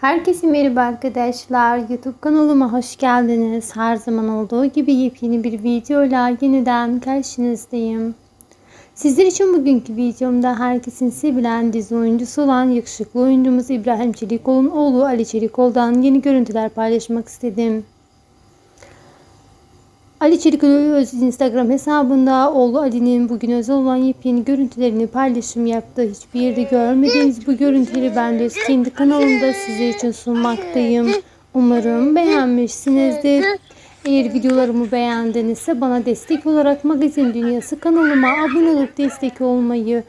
Herkese merhaba arkadaşlar. YouTube kanalıma hoş geldiniz. Her zaman olduğu gibi yepyeni bir videoyla yeniden karşınızdayım. Sizler için bugünkü videomda herkesin sevilen dizi oyuncusu olan yakışıklı oyuncumuz İbrahim Çelikol'un oğlu Ali Çelikol'dan yeni görüntüler paylaşmak istedim. Ali Çelikol öz Instagram hesabında oğlu Ali'nin bugün özel olan yepyeni görüntülerini paylaşım yaptı. Hiçbir yerde görmediğiniz bu görüntüleri ben de kendi kanalımda sizler için sunmaktayım. Umarım beğenmişsinizdir. Eğer videolarımı beğendinizse bana destek olarak Magazin Dünyası kanalıma abone olup destek olmayı,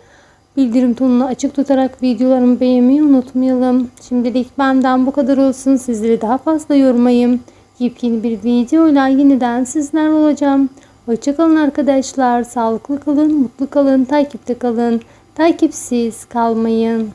bildirim tonunu açık tutarak videolarımı beğenmeyi unutmayalım. Şimdilik benden bu kadar olsun. Sizleri daha fazla yormayayım. Yepyeni bir videoyla yeniden sizler olacağım. Hoşçakalın arkadaşlar. Sağlıklı kalın, mutlu kalın, takipte kalın. Takipsiz kalmayın.